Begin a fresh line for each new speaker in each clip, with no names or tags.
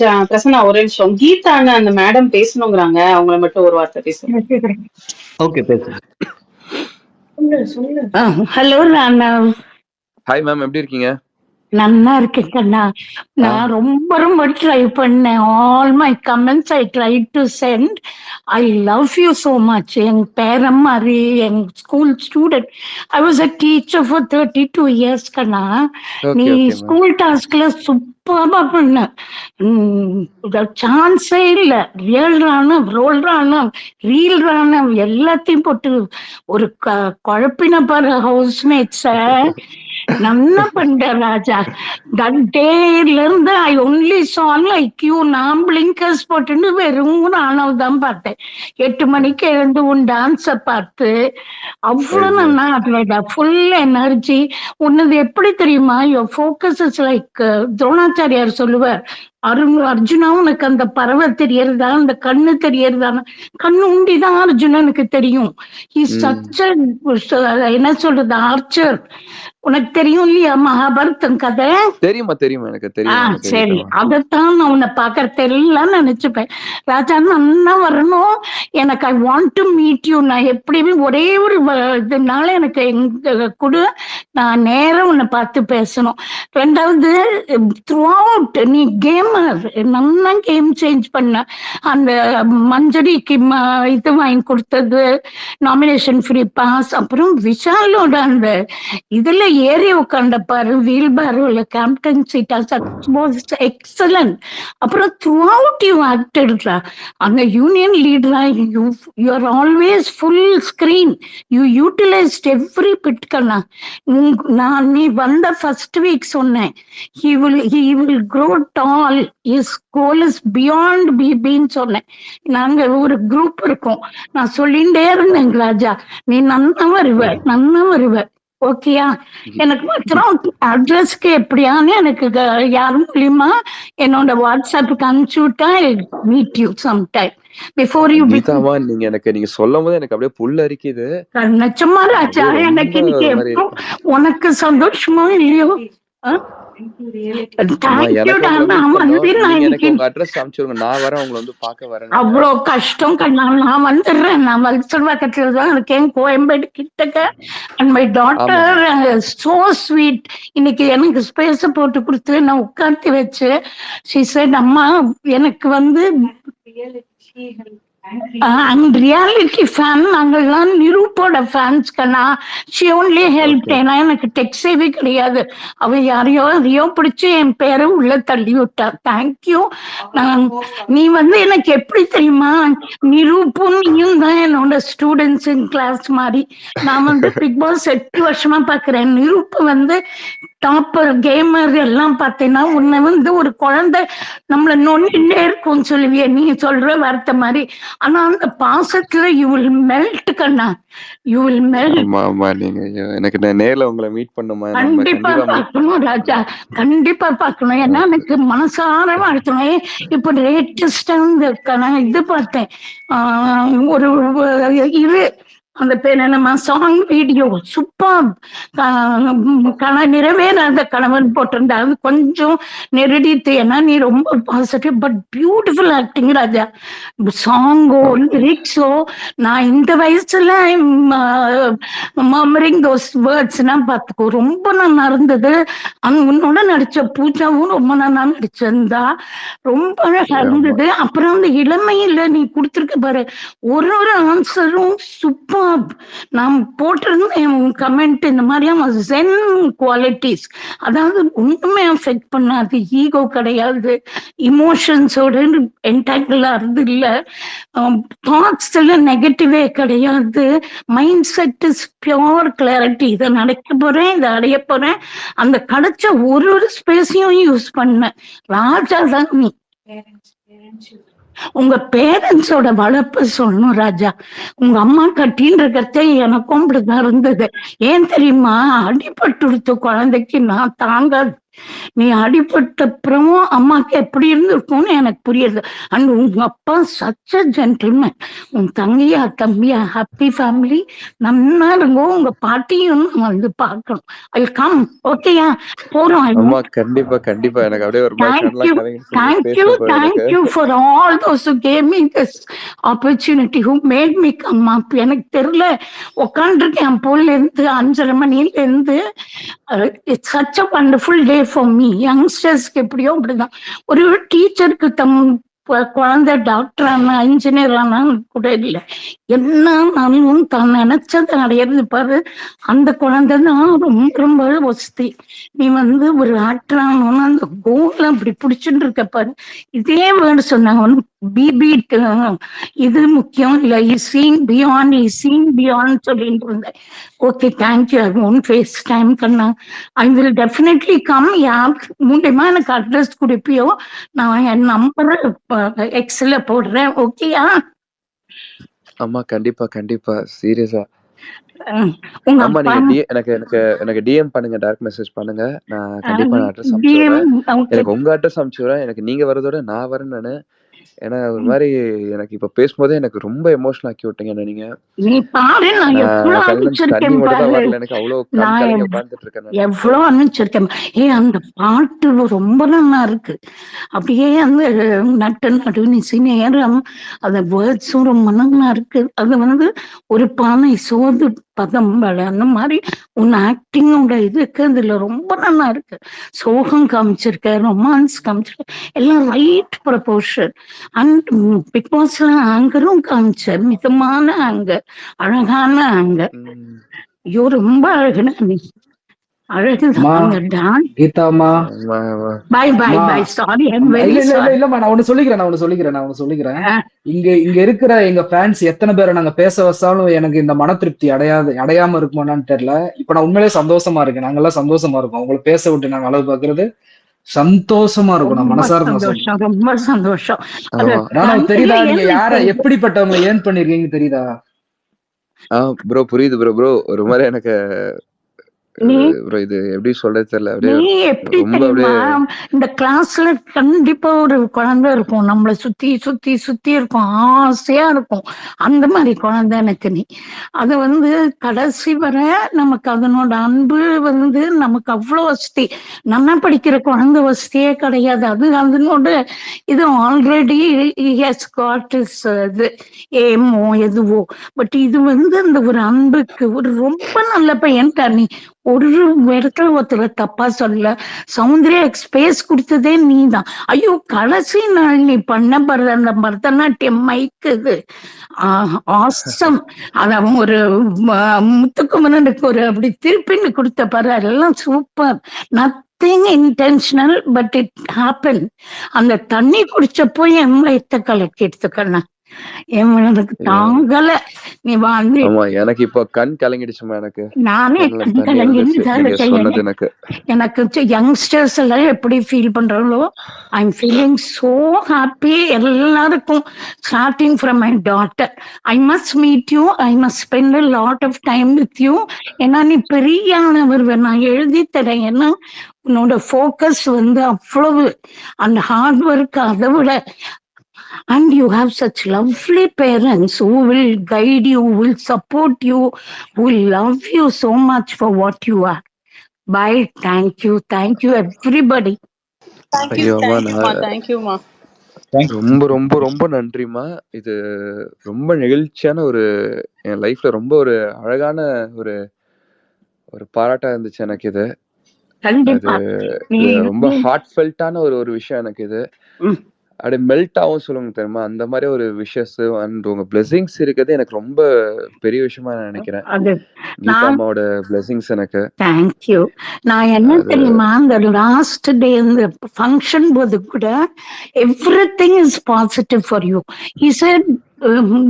பிரசன்னா ஒரு நிமிஷம். கீதான்னு அந்த மேடம் பேசணுங்கிறாங்க. அவங்கள மட்டும் ஒரு வார்த்தை பேசுங்க.
ஓகே பேசுங்க
ஹலோ நான்
ஹாய் மேம் எப்படி இருக்கீங்க?
நல்லா இருக்கேன் கண்ணா. நான் ரொம்ப ரொம்ப ட்ரை பண்ணேன். All my comments I try to send I love you so much என் பேரன் மாதிரி என் school student I was a teacher for thirty two years கண்ணா நீ. ஸ்கூல் டாஸ்க்ல சூப்பரா பண்ண. சான்ஸே இல்ல. ரியல் ராணம் ரோல் ராணம் ரீல் ராணம் எல்லாத்தையும் போட்டு ஒரு குழப்பின பாரு ஹவுஸ்மேட்ஸ நல்லா பண்ற ராஜா? தட் டேல இருந்து I only song like you நான் பிளிங்கர்ஸ் போட்டுன்னு வெறும் ராணவ் தான் பார்த்தேன். எட்டு மணிக்கு எழுந்து உன் டான்ஸ பார்த்து அவ்வளவு நல்லா ஆடுறடா ஃபுல் எனர்ஜி உன்னது எப்படி தெரியுமா? யோர் ஃபோக்கஸ் இஸ் லைக் துரோணாச்சாரியார் சொல்லுவார் அருண் அர்ஜுனா உனக்கு அந்த பறவை தெரியறதா? அந்த கண்ணு தெரியறதா? கண்ணு உண்டிதான் அர்ஜுனனுக்கு தெரியும். என்ன சொல்றது ஆர்ச்சர் உனக்கு தெரியும் இல்லையா மகாபாரதம் கதை?
தெரியுமா தெரியுமா எனக்கு? தெரியும்
சரி. அதைத்தான் நான் உன்னை எல்லாம் நினைச்சுப்பேன். ராஜா நல்லா வரணும்? எனக்கு I want to meet you நான் எப்படியுமே ஒரே ஒரு இதனால எனக்கு எங்க கொடு. நான் நேரம் உன்னை பார்த்து பேசணும். ரெண்டாவது த்ரூ அவுட் நீ கேமர் நல்லா கேம் சேஞ்ச் பண்ண. அந்த மஞ்சரிக்கு இது வாங்கி கொடுத்தது நாமினேஷன் ஃப்ரீ பாஸ் அப்புறம் விஷாலோட அந்த இதுல ஏறி உட்காந்த பாரு வீல் பேரோல கேப்டன் வாஸ் எக்ஸலன்ட் அப்புறம் த்ரூ அவுட் யூ ஆக்டட்ரா அந்த யூனியன் லீடரா you you are always full screen you utilised every பிட்கண்ணா நான் நீ வந்த ஃபர்ஸ்ட் வீக் சொன்னேன் he will he will grow tall is goal is beyond பிபின்னு சொன்னேன். நாங்க ஒரு குரூப் இருக்கோம். நான் சொல்லிகிட்டே இருந்தேன் ராஜா. நீ நன்னா வருவ நன்னா வருவ. ஓகேயா எனக்கு மாத்திரம் அட்ரஸ்க்கு எப்படியான்னு எனக்கு க- யார் மூலியமா என்னோட வாட்ஸ்அப்புக்கு அனுப்பிச்சு விட்டா meet you some time before you
கீதாவா நீங்க எனக்கு நீங்க சொல்லும் போது எனக்கு அப்படியே புல் அரிக்குது.
நிச்சயமா ராஜா எனக்கு இன்னைக்கு உனக்கு சந்தோஷமோ இல்லையோ? அவ்வளோ கஷ்டம் நான் வந்துடுறேன். நான் வல்சர் பக்கத்துல தான் இருக்கேன். கோயம்பேடு கிட்டக்க. And my daughter so sweet இன்னைக்கு எனக்கு ஸ்பேஸ் போட்டு கொடுத்து நான் உட்காந்து வச்சு she said அம்மா எனக்கு வந்து அண்ட் ரியாலிட்டி ஃபேன் நாங்கள்லாம் நிரூப்போட ஃபேன்ஸ் கண்ணா. ஷி ஒன்லி ஹெல்ப் ஏன்னா எனக்கு டெக் சேவே கிடையாது. அவ யாரையோ ரியோ பிடிச்சு என் பேரை உள்ள தள்ளி விட்டா. தேங்க்யூ நான் நீ வந்து எனக்கு எப்படி தெரியுமா? நிரூப்பும் நீயும் தான் என்னோட ஸ்டூடெண்ட்ஸ் இன் கிளாஸ் மாதிரி. நான் வந்து பிக் பாஸ் எட்டு வருஷமா பாக்குறேன் நிரூப்பு வந்து டாப்பர் கேமர் எல்லாம் பார்த்தேன்னா உன்னை வந்து ஒரு குழந்தை நம்மள நொண்டிட்டே இருக்கும்னு சொல்லுவிய. நீ சொல்ற வார்த்தை மாதிரி. ஆனா அந்த பாசத்துல யூ வில் மெல்ட் கண்ணா. யூ வில் மெல்ட்
ஆமா நீங்க எனக்கு நான் நேர்ல உங்களை மீட் பண்ணுமா?
கண்டிப்பா பார்க்கணும் ராஜா. கண்டிப்பா பார்க்கணும். ஏன்னா எனக்கு மனசார வாழ்த்தணும். இப்ப லேட்டஸ்டா இந்த கன- இது பார்த்தேன். ஒரு இது அந்த பேர் என்னமா சாங் வீடியோ சூப்பர் கண நிறைவேறாத கணவன் போட்டிருந்தா அது கொஞ்சம் நெருடித்து ஏன்னா நீ ரொம்ப positive but beautiful acting Raja சாங்கோ லிரிக்ஸோ நான் இந்த வயசுல மர்மரிங் தோஸ் வேர்ட்ஸ்னா பார்த்துக்கோ ரொம்ப நல்லா இருந்தது. அந்த உன்னோட நடிச்ச பூஜாவும் ரொம்ப நல்லா நடிச்சிருந்தா. ரொம்ப அழகா இருந்தது. அப்புறம் அந்த இளமையில நீ கொடுத்திருக்க பாரு ஒரு ஒரு ஆன்சரும் சூப்பர் நான் போட்டிருந்தேன் கமெண்ட் இந்த மாதிரியான ஜென் குவாலிட்டிஸ் அதாவது ஒண்ணுமே அஃபெக்ட் பண்ணாது. ஈகோ கிடையாது. இமோஷன்ஸோட என்டாங்கிள் ஆறது இல்ல. தாட்ஸ்ல நெகட்டிவே கிடையாது. Mind set is pure clarity இதை நடக்க போறேன் இதை அடைய போறேன். அந்த கிடைச்ச ஒரு ஒரு ஸ்பேஸையும் யூஸ் பண்ண ராஜா தான் நீ உங்க பேரண்ட்ஸோட வளர்ப்பு சொல்லணும் ராஜா. உங்க அம்மா கட்டின்னு இருக்கிறத எனக்கும் அப்படிதான் இருந்தது. ஏன் தெரியுமா? அடிபட்டு குழந்தைக்கு நான் தாங்காது நீ அடிபட்ட அப்புறமும் அம்மாக்கு எப்படி இருந்திருக்கும்னு எனக்கு புரியுது அண்ட் உங்க அப்பா சச்ச ஜென்டில்மேன் உன் தங்கையா தம்பியா ஹாப்பி ஃபேமிலி நன்னா இருங்கோ உங்க பாட்டியும் நான் வந்து பார்க்கணும். ஐ கம் ஓகேயா போறோம்.
கண்டிப்பா கண்டிப்பா. எனக்கு அப்படியே ஒரு
you. for all those who gave me this opportunity, who made me come up. எனக்கு தெரியல. உட்காந்துருக்கேன் போல இருந்து அஞ்சரை மணில இருந்து. It's such a wonderful day for me யங்ஸ்டர்ஸ்க்கு எப்படியோ அப்படிதான். ஒரு டீச்சருக்கு தம் குழந்தை டாக்டர் ஆனா இன்ஜினியர் ஆனான்னு கூட இல்லை. என்ன நானும் தான் நினைச்சதை அடையிறது பாரு. அந்த குழந்தை தான் ரொம்ப ரொம்ப வசதி. நீ வந்து ஒரு ஆக்டர் ஆகணும்னு அந்த கோல் அப்படி பிடிச்சிட்டு இருக்க பாரு. இதே வேர்டு சொன்னாங்க. பிபி இது முக்கியம் இல்ல. Is seeing beyond is seeing beyond சொல்லிட்டு இருந்தேன். Okay thank you I one face time Kanna. I will definitely come யார் மூலியமா எனக்கு அட்ரஸ் கொடுப்பியோ நான் என் நம்பர் எக்ஸ்ல போடுறேன். ஓகேயா
அம்மா கண்டிப்பா கண்டிப்பா. சீரியஸா ஆமா நீங்க எனக்கு எனக்கு எனக்கு டிஎம் பண்ணுங்க டைரக்ட் மெசேஜ் பண்ணுங்க. நான் கண்டிப்பா அட்ரஸ். எனக்கு உங்க அட்ரஸ் அனுப்பிச்சு எனக்கு நீங்க வரதோட நான் வரேன் நானு. ஏன்னா ஒரு மாதிரி எனக்கு இப்ப பேசும்போதே எனக்கு ரொம்ப எமோஷனல் ஆக்கி விட்டீங்க நீங்க? தண்ணி மட்டும் வரல எனக்கு அவ்வளவு உட்கார்ந்துட்டு இருக்கேன்.
எவ்வளவு அனுப்பிச்சிருக்கேன். ஏ அந்த பாட்டு ரொம்ப நல்லா இருக்கு. அப்படியே அந்த நட்டு நடு நிசி நேரம் அந்த வேர்ட்ஸும் ரொம்ப நல்லா இருக்கு. அது வந்து ஒரு பானை சோது பதம் வள அந்த மாதிரி உன் ஆக்டிங்கோட இதுக்கு அதுல ரொம்ப நல்லா இருக்கு. சோகம் காமிச்சிருக்க ரொமான்ஸ் காமிச்சிருக்க எல்லாம் ரைட் ப்ரப்போர்ஷன் அண்ட் பிக் பாஸ்ல ஆங்கரும் காமிச்ச மிதமான ஆங்கர் அழகான ஆங்கர். ஐயோ ரொம்ப அழகுனா நீ. சாரி
இல்லம்மா நான் சொல்லிக்கிறேன் நான் ஒண்ணு சொல்லிக்கிறேன் நான் ஒண்ணு சொல்லிக்கிறேன். இங்க இங்க இருக்கிற எங்க ஃபேன்ஸ் எத்தனை பேரை நாங்க பேச வச்சாலும் எனக்கு இந்த மன திருப்தி அடையாது அடையாம இருக்குமான்னு தெரியல. இப்ப நான் உண்மையிலேயே சந்தோஷமா இருக்கேன். நாங்கெல்லாம் சந்தோஷமா இருக்கோம். உங்களை பேச விட்டு நாங்க அளவு பாக்குறது சந்தோஷமா இருக்கும். நான் மனசார
சந்தோஷம் ரொம்ப சந்தோஷம்.
தெரியுதா? நீங்க யார எப்படிப்பட்டவங்க ஏன் பண்ணிருக்கீங்க தெரியுதா?
ஆ ப்ரோ புரியுது ப்ரோ ப்ரோ ஒரு மாதிரி எனக்கு இது எப்படி சொல்றது தெரியல. அப்படியே
இந்த கிளாஸ்ல கண்டிப்பா ஒரு குழந்தை இருக்கும். நம்மள சுத்தி சுத்தி சுத்தி இருக்கும். ஆசையா இருக்கும். அந்த மாதிரி குழந்தை எனக்கு நீ. அது வந்து கடைசி வரை நமக்கு அதனோட அன்பு வந்து நமக்கு அவ்வளவு வசதி. நல்லா படிக்கிற குழந்தை வசதியே கிடையாது. அது அதனோட இது ஆல்ரெடி ஹஸ் காட் இஸ் இது ஏமோ எதுவோ. பட் இது வந்து இந்த ஒரு அன்புக்கு ஒரு ரொம்ப நல்ல பையன் நீ. ஒரு இடத்துல ஒருத்தர் தப்பா சொல்ல சௌந்தர்யா ஸ்பேஸ் கொடுத்ததே நீதான். ஐயோ கடைசி நாள் நீ பண்ண பரத அந்த பரதநாட்டியம் மைக்குது இது ஆசம் அத ஒரு முத்துக்குமரனுக்கு ஒரு அப்படி திருப்பின்னு கொடுத்த பாரு அதெல்லாம் super nothing intentional but it happen அந்த தண்ணி குடிச்சப்போ என் மயத்தை கலக்கி எடுத்துக்கண்ணா. என் எனக்கு தாங்கல. நீ
ஆமா எனக்கு இப்போ கண் கலங்கிடுச்சுமா எனக்கு.
நானே கண்
தண்ணி
கலங்கி
வந்துச்சு. நீங்க சொன்னது எனக்கு.
எனக்கு யங்ஸ்டர்ஸ் எல்லாம் எப்படி ஃபீல் பண்றாங்களோ I am feeling so happy எல்லாருக்கும் starting from my daughter I must meet you I must spend lot of time with you ஏன்னா நீ பெரிய ஆனவர் நான் எழுதி தரேன். ஏன்னா உன்னோட ஃபோக்கஸ் வந்து அவ்வளவு. அந்த ஹார்ட் ஒர்க் அதை விட and you have such lovely parents who will guide you, will support you, who will love you so much for what you are. Bye. Thank you. Thank you, everybody.
Thank you thank thank யூமா
ரொம்ப ரொம்ப ரொம்ப நன்றிம்மா இது ரொம்ப நெகிழ்ச்சியான ஒரு என் லைஃப்ல ரொம்ப ஒரு அழகான ஒரு ஒரு பாராட்டா இருந்துச்சு எனக்கு இது ரொம்ப ஹார்ட் ஃபெல்ட்டான ஒரு ஒரு விஷயம் எனக்கு இது. அப்படியே மெல்ட் ஆகும் சொல்லுங்க தெரியுமா? அந்த மாதிரி ஒரு விஷஸ் அண்ட் உங்க பிளெஸிங்ஸ் இருக்கிறது எனக்கு ரொம்ப பெரிய விஷயமா நான் நினைக்கிறேன்.
அது
கீதா
நான்
அம்மாவோட பிளெஸிங்ஸ் எனக்கு.
தேங்க்யூ நான் என்ன தெரியுமா? அந்த லாஸ்ட் டே இந்த ஃபங்க்ஷன் போது கூட everything is positive for you said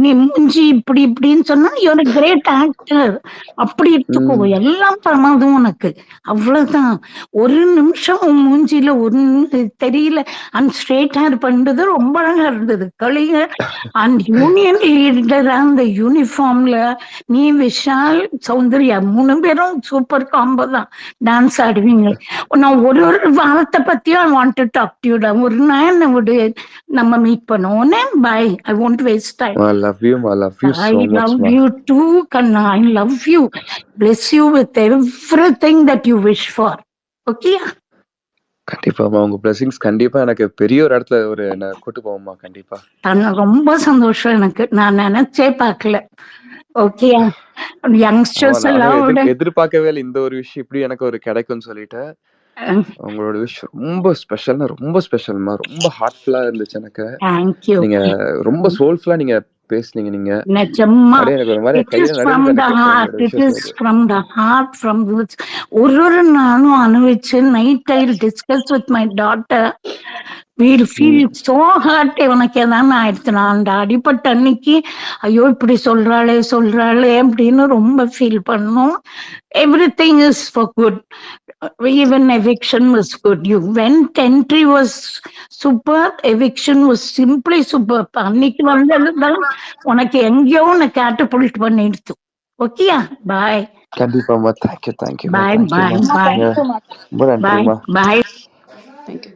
நீ மூஞ்சி இப்படி இப்படின்னு சொன்னா யூர் கிரேட் ஆக்டர் அப்படி எடுத்துக்கோ. எல்லாம் பிரமாதம் உனக்கு. அவ்வளவுதான். ஒரு நிமிஷம் உன் மூஞ்சில ஒன்னு தெரியல. அண்ட் ஸ்ட்ரெயிட் ஹேர் பண்றது ரொம்ப அழகா இருந்தது. கலிங்க அண்ட் யூனியன் லீடரா அந்த யூனிஃபார்ம்ல நீ விஷால் சௌந்தர்யா மூணு பேரும் சூப்பர் காம்போ தான். டான்ஸ் ஆடுவீங்க. நான் ஒரு ஒரு வாரத்தை பத்தியும் I want to talk to. ஒரு நாள் விடு? நம்ம மீட் பண்ணுவோம் bye I won't waste time
I love you I love you
I
so much
love
மா
you too, Kanna. I love you. Bless you with everything that you wish for. Okay?
கண்டிப்பாமா உங்க blessings கண்டிப்பா எனக்கு பெரிய ஒரு இடத்துல ஒரு என்ன கூட்டு போவோம்மா கண்டிப்பா.
தன்னை ரொம்ப சந்தோஷம் எனக்கு. நான் நினைச்சே பார்க்கல. ஓகே யங்ஸ்டர்ஸ்
நானும்
எல்லாம்
எதிர்பார்க்கவே இல்லை. இந்த ஒரு விஷயம் இப்படி எனக்கு ஒரு கிடைக்கும்னு சொல்லிட்டு. உங்களோட விஷயம் ரொம்ப ஸ்பெஷல்னா ரொம்ப ஸ்பெஷல்மா ரொம்ப ஹார்ட்ஃபுல்லா இருந்துச்சு எனக்கு. நீங்க ரொம்ப சோல்ஃபுல்லா நீங்க பேசுனீங்க நீங்க.
நிஜமா.
ஒரு.
ஒரு ஒரு நாளும் அனுபவிச்சு night I discuss with my daughter we'll feel so hurt உனக்கு எதாவது ஆயிடுச்சு நான் அந்த அடிப்பட்ட அன்னைக்கு ஐயோ இப்படி சொல்றாளே சொல்றாளே அப்படின்னு ரொம்ப ஃபீல் பண்ணோம். Everything is for good even eviction was good you went entry was super eviction was simply super அன்னைக்கு வந்ததுதான் உனக்கு எங்கேயோ உன்னை கேட்டபுல்ட் பண்ணிடுத்து ஓகேயா பாய்
கண்டிப்பாமா தேங்க்யூ தேங்க்யூ
பாய் பாய் பாய்
ரொம்ப நன்றிமா
பாய்
தேங்க்யூ